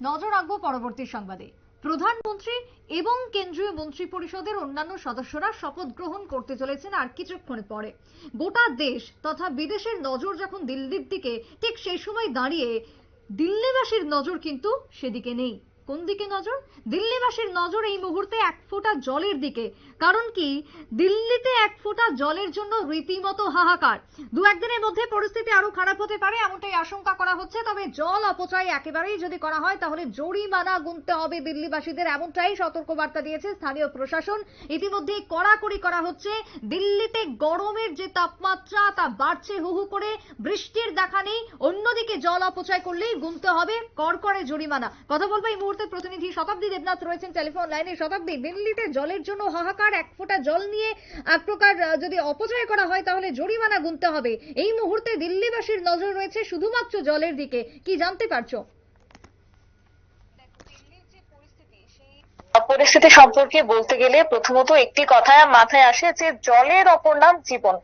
নজর রাখব পরবর্তী সংবাদে। প্রধানমন্ত্রী এবং কেন্দ্রীয় মন্ত্রী পরিষদের অন্যান্য সদস্যরা শপথ গ্রহণ করতে চলেছেন আর কিছুক্ষণ পরে। গোটা দেশ তথা বিদেশের নজর যখন দিল্লির দিকে, ঠিক সেই সময় দাঁড়িয়ে দিল্লিবাসীর নজর কিন্তু সেদিকে নেই। কোন দিকে নজর? দিল্লিবাসীর নজর এই মুহূর্তে এক ফোঁটা জলের দিকে। কারণ কি? দিল্লিতে এক ফোঁটা জলের জন্য রীতিমতো হাহাকার। দু একদিনের মধ্যে পরিস্থিতি আরও খারাপ হতে পারে, এমনটাই আশঙ্কা করা হচ্ছে। তবে জল অপচয় একেবারেই যদি করা হয়, তাহলে জরিমানা গুনতে হবে দিল্লিবাসীদের, এমনটাই সতর্কবার্তা দিয়েছে স্থানীয় প্রশাসন। ইতিমধ্যে কড়াকড়ি করা হচ্ছে। দিল্লিতে গরমের যে তাপমাত্রা, তা বাড়ছে হু হু করে। বৃষ্টির দেখা নেই। অন্যদিকে জল অপচয় করলেই গুনতে হবে। করকরে জরিমানা। কথা বলব এই মুহূর্তে প্রতিনিধি শতাব্দী দেবনাথ রয়েছেন টেলিফোন লাইনে। শতাব্দী দিল্লিতে জলের জন্য হাহাকার, এক ফোঁটা জল নিয়ে এক প্রকার যদি অপচয় করা হয় তাহলে জরিমানা গুনতে হবে। এই মুহূর্তে দিল্লিবাসীর নজর রয়েছে শুধুমাত্র জলের দিকে। কি জানতে পারছ? পরিস্থিতি সম্পর্কে বলতে গেলে প্রথমত একটি কথা মাথায় আসে যে জলের অপর নাম জীবন।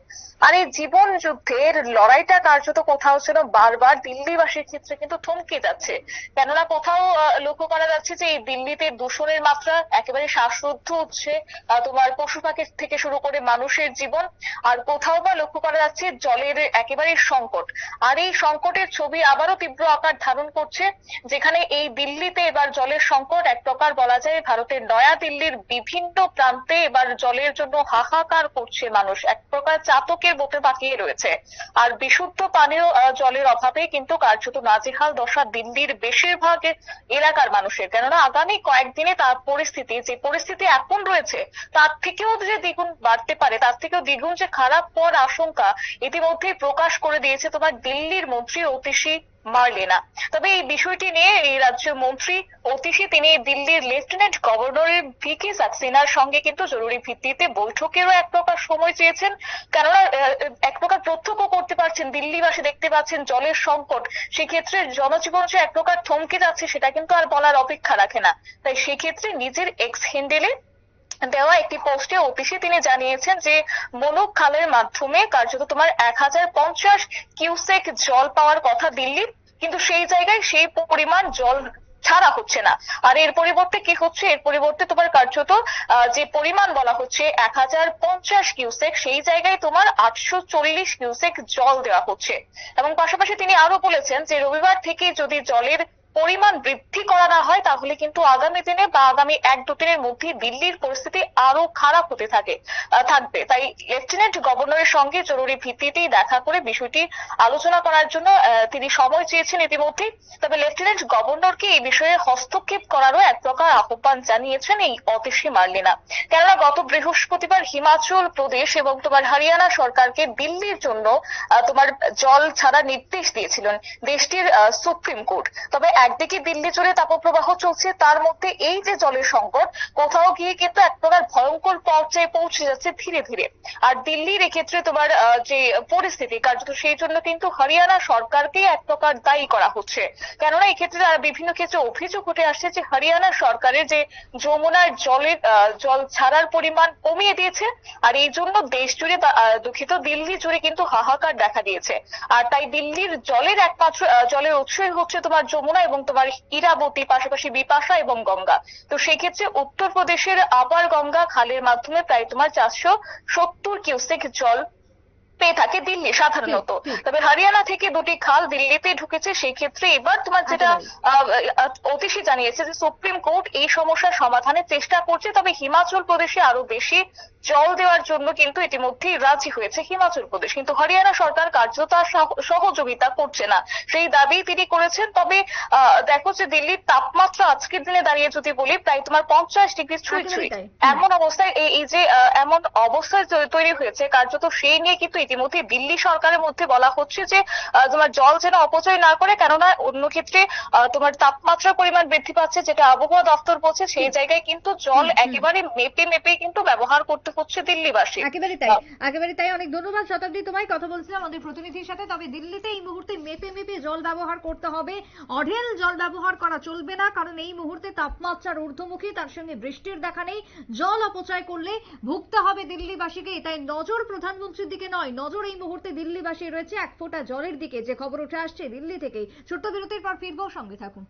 আর এই জীবন যুদ্ধের লড়াইটা কার্যত কোথাও যেন বারবার দিল্লিবাসীর ক্ষেত্রে কিন্তু থমকে যাচ্ছে। কেননা কোথাও লক্ষ্য করা যাচ্ছে যে এই দিল্লিতে দূষণের মাত্রা একেবারে শ্বাসরুদ্ধ হচ্ছে তোমার পশু পাখির থেকে শুরু করে মানুষের জীবন। আর কোথাও বা লক্ষ্য করা যাচ্ছে জলের একেবারে সংকট। আর এই সংকটের ছবি আবারও তীব্র আকার ধারণ করছে, যেখানে এই দিল্লিতে এবার জলের সংকট এক প্রকার বলা যায় ভারতের নয়া দিল্লির বিভিন্ন প্রান্তে এবার জলের জন্য হাহাকার করছে মানুষ। এক প্রকার চাতকের বুকে পাকিয়ে রয়েছে। আর বিশুদ্ধ পানীয় জলের অভাবে কিন্তু কার্যত নাজেহাল দশা দিল্লির বেশিরভাগ এলাকার মানুষের। কেননা আগামী কয়েকদিনে তার পরিস্থিতি, যে পরিস্থিতি এখন রয়েছে, তার থেকেও যে দ্বিগুণ বাড়তে পারে, তার থেকেও দ্বিগুণ যে খারাপ পর আশঙ্কা ইতিমধ্যেই প্রকাশ করে দিয়েছে তোমার দিল্লির মন্ত্রী অতিশী মার্লেনা তবে এই বিষয়টি নিয়ে এই রাজ্যের মন্ত্রী অতিশী তিনি দিল্লির লেফটেন্যান্ট গভর্নরের ভিকি সাক্সেনার সঙ্গে কিন্তু জরুরি ভিত্তিতে বৈঠকেরও এক প্রকার সময় চেয়েছেন। কেননা এক প্রকার প্রত্যক্ষ করতে পারছেন, দিল্লিবাসী দেখতে পাচ্ছেন জলের সংকট। সেক্ষেত্রে জনজীবন যে এক প্রকার থমকে যাচ্ছে, সেটা কিন্তু আর বলার অপেক্ষা রাখে না। তাই সেক্ষেত্রে নিজের এক্স হ্যান্ডেলে দেওয়া একটি পোস্টে অতিশী তিনি জানিয়েছেন যে মনুক খালের মাধ্যমে কার্যত তোমার এক হাজার পঞ্চাশ কিউসেক জল পাওয়ার কথা দিল্লির কিন্তু সেই জায়গায় সেই পরিমাণ জল ছাড়া হচ্ছে না। আর এর পরিবর্তে কি হচ্ছে? এর পরিবর্তে তোমার কার্যত যে পরিমাণ বলা হচ্ছে এক হাজার পঞ্চাশ কিউসেক সেই জায়গায় তোমার আটশো চল্লিশ কিউসেক জল দেওয়া হচ্ছে। এবং পাশাপাশি তিনি আরও বলেছেন যে, রবিবার থেকে যদি জলের পরিমাণ বৃদ্ধি করা না হয়, তাহলে কিন্তু আগামী দিনে বা আগামী এক দু দিনের মধ্যে দিল্লির পরিস্থিতি আরও খারাপ হতে থাকে থাকবে। তাই লেফটেন্যান্ট গভর্নরের সঙ্গে জরুরি ভিত্তিতেই দেখা করে বিষয়টি আলোচনা করার জন্য তিনি সময় চেয়েছেন ইতিমধ্যে তবে লেফটেন্যান্ট গভর্নরকে এই বিষয়ে হস্তক্ষেপ করারও এক প্রকার আহ্বান জানিয়েছেন এই অতিশী মার্লিনা। কেননা গত বৃহস্পতিবার হিমাচল প্রদেশ এবং তোমার হরিয়ানা সরকারকে দিল্লির জন্য তোমার জল ছাড়া নির্দেশ দিয়েছিলেন দেশটির সুপ্রিম কোর্ট। তবে একদিকে দিল্লি জুড়ে তাপপ্রবাহ চলছে তার মধ্যে এই যে জলের সংকট কোথাও গিয়ে কিন্তু এক প্রকার ভয়ঙ্কর পর্যায়ে পৌঁছে যাচ্ছে ধীরে ধীরে। আর দিল্লির এক্ষেত্রে তোমার যে পরিস্থিতি কার্যত সেই জন্য কিন্তু হরিয়ানা সরকারকে এক প্রকার দায়ী করা হচ্ছে। কেননা এক্ষেত্রে আহ, বিভিন্ন ক্ষেত্রে অভিযোগ উঠে আসছে যে হরিয়ানা সরকারের যে যমুনার জলের জল ছাড়ার পরিমাণ কমিয়ে দিয়েছে আর এই জন্য দেশ জুড়ে দুঃখিত দিল্লি জুড়ে কিন্তু হাহাকার দেখা দিয়েছে। আর তাই দিল্লির জলের একমাত্র জলের উৎসই হচ্ছে তোমার যমুনা এবং তোমার ইরাবতী, পাশাপাশি বিপাশা এবং গঙ্গা। তো সেক্ষেত্রে উত্তরপ্রদেশের আবার গঙ্গা খালের মাধ্যমে প্রায় তোমার চারশো সত্তর কিউসেক জল পেয়ে থাকে দিল্লি সাধারণত। তবে হরিয়ানা থেকে দুটি খাল দিল্লিতে ঢুকেছে সেই ক্ষেত্রে এবার তোমার যেটা আহ, আহ, অতিশী জানিয়েছে যে সুপ্রিম কোর্ট এই সমস্যার সমাধানের চেষ্টা করছে তবে হিমাচল প্রদেশে আরও বেশি জল দেওয়ার জন্য কিন্তু ইতিমধ্যেই রাজি হয়েছে হিমাচল প্রদেশ। কিন্তু হরিয়ানা সরকার কার্যত সহযোগিতা করছে না। সেই দাবি তিনি করেছেন তবে আহ, দেখো যে দিল্লির তাপমাত্রা আজকের দিনে দাঁড়িয়ে যদি বলি প্রায় তোমার পঞ্চাশ ডিগ্রি ছুঁই ছুঁই। এমন অবস্থায় এই এই যে এমন অবস্থায় তৈরি হয়েছে কার্যত সেই নিয়ে কিন্তু ইতিমধ্যে দিল্লি সরকারের মধ্যে বলা হচ্ছে যে তোমার জল যেন অপচয় না করে কেননা অন্য ক্ষেত্রে তোমার তাপমাত্রার পরিমাণ বৃদ্ধি পাচ্ছে যেটা আবহাওয়া দপ্তর বলছে সেই জায়গায় কিন্তু জল। একেবারে মেপে মেপে কিন্তু ব্যবহার করতে হচ্ছে দিল্লিবাসী। একেবারে তাই একেবারে তাই। অনেক ধন্যবাদ শতাব্দী তোমায়। কথা বলছিলাম আমাদের প্রতিনিধির সাথে তবে দিল্লিতে এই মুহূর্তে মেপে মেপে জল ব্যবহার করতে হবে। অঢেল জল ব্যবহার করা চলবে না কারণ এই মুহূর্তে তাপমাত্রার ঊর্ধ্বমুখী তার সঙ্গে বৃষ্টির দেখা নেই। জল অপচয় করলে ভুগতে হবে দিল্লিবাসীকে তাই নজর প্রধানমন্ত্রীর দিকে নয় নজর এই মুহূর্তে দিল্লিবাসী রয়েছে। এক ফোঁটা জলের দিকে যে খবর উঠে আসছে, দিল্লি থেকে ছোট্ট বিরতির পর ফিরবো, সঙ্গে থাকুন।